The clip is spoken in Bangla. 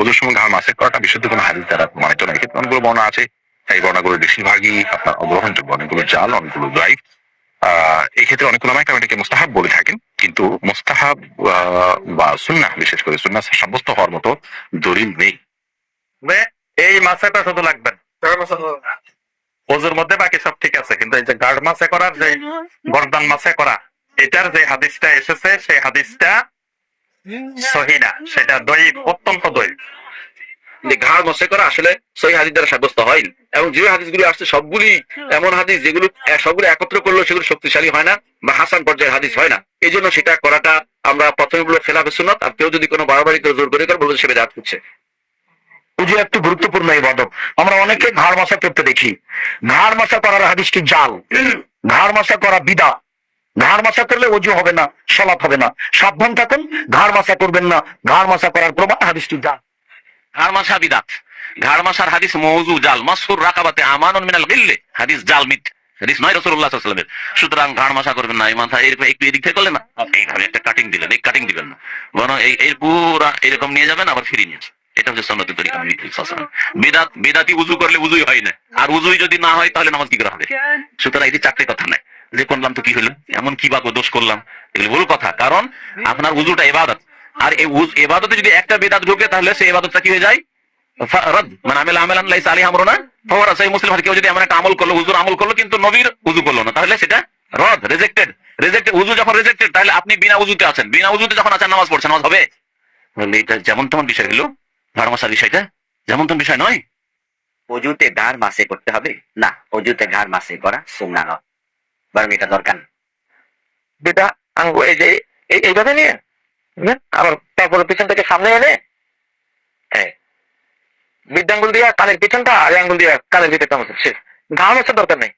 ওদের সময় ঘাড় মাসে করাটা বিশুদ্ধ কোনো হাদিস দ্বারা প্রমাণিত নয়। ক্ষেত্রে অনেকগুলো বর্ণনা আছে। এই বর্ণাগুলোর বেশিরভাগই আপনার অগ্রহণযোগ্য, অনেকগুলো জাল, অনেকগুলো জয়ীফ আহ এই ক্ষেত্রে অনেক ওলামাই কারণ এটাকে মোস্তাহাব বলে থাকেন। কিন্তু মোস্তাহাব বা সুন্নাহ, বিশেষ করে সুন্নাহ সাব্যস্ত হওয়ার মতো দলিল নেই। এই মাছেটা শুধু লাগবেন ওজুর মধ্যে বাকি সব ঠিক আছে, কিন্তু এই যে গার্ড মাছে করার যে গর্দান মাছে করা, এটার যে হাদিসটা এসেছে, সেই হাদিসটা সেটা দই অত্যন্ত দই যে করা আসলে সহি হাদিস দ্বারা সাব্যস্ত হয়নি এবং যে আসছে, সবগুলি এমন হাদিস যেগুলো একত্র সেগুলো শক্তিশালী হয় না বা হাসান পর্যায়ের হাদিস হয় না। এই জন্য সেটা করাটা আমরা প্রথমে বলব খেলাফে সুন্নত, আর কেউ যদি কোনো বাড়াবাড়ি করে, জোর করে করে বলব সে বেদাত করছে। পুজো একটি গুরুত্বপূর্ণ ইবাদত। আমরা অনেকে ঘাড় মশা করতে দেখি। ঘাড় মশা করার হাদিসটি জাল? ঘাড় মশা করা বিদা। ঘাড় মশা করলে অজু হবে না সলাপ হবে না। সাবধান থাকুন ঘাড় মশা করবেন না। ঘাড় মশা করার প্রমাণ হাদিসটি জাল ঘাড় মাসা বিদাত। ঘাড় মাসার হাদিস মৌজু জাল। মাসুর রাকাবাতে আমানুন মিনাল গিল্লে। হাদিস জাল মিথ। হাদিস নয় রাসূলুল্লাহ সাল্লাল্লাহু সুতরাং ঘাড় মাসা করবেন না। এই মাথা এরকম একটু এদিক থেকে করলেন না? এইভাবে একটা কাটিং দিলেন এই কাটিং দিবেন না। বরং এই এই পুরা এরকম নিয়ে যাবেন আবার ফিরিয়ে নিয়ে এটা হচ্ছে সন্ন্যতের তরিকা। বিদাত বিদাতি উজু করলে উজুই হয় না। আর উজুই যদি না হয় তাহলে নামাজ কি করা হবে? সুতরাং যে চারটে কথা নাই যে করলাম তো কি হলো? এমন কি বা দোষ করলাম? এগুলো ভুল কথা, কারণ আপনার উজুটা এবাদত। আর এই এবাদতে যদি একটা বেদাত ঢুকে, তাহলে সেই এবাদতটা কি হয়ে যায়? মানে আমেল করল আমল করল, কিন্তু নবীর করল না, তাহলে সেটা রিজেক্টেড উজু যখন রিজেক্টেড তাহলে আপনি বিনা উজুতে আছেন। বিনা উজুতে যখন আছেন, নামাজ পড়ছেন, নামাজ হবে। এটা যেমন তেমন বিষয় হলো। বিষয়টা যেমন তেমন বিষয় নয়। অজুতে ঘাড় মাসে করতে হবে? না অজুতে ঘাড় মাসে করা সুন্না নয় বরং এটা দরকার। যেটা আঙ্গু, এই যে, এই- এইভাবে নিয়ে? আবার তারপরে পিছন থেকে সামনে এনে হ্যাঁ বৃদ্ধাঙ্গুল দিয়া কানের পিছনটা আর আঙ্গুল দিয়া কানের ভিতরটা মতো শেষ ঘাম হচ্ছে দরকার নেই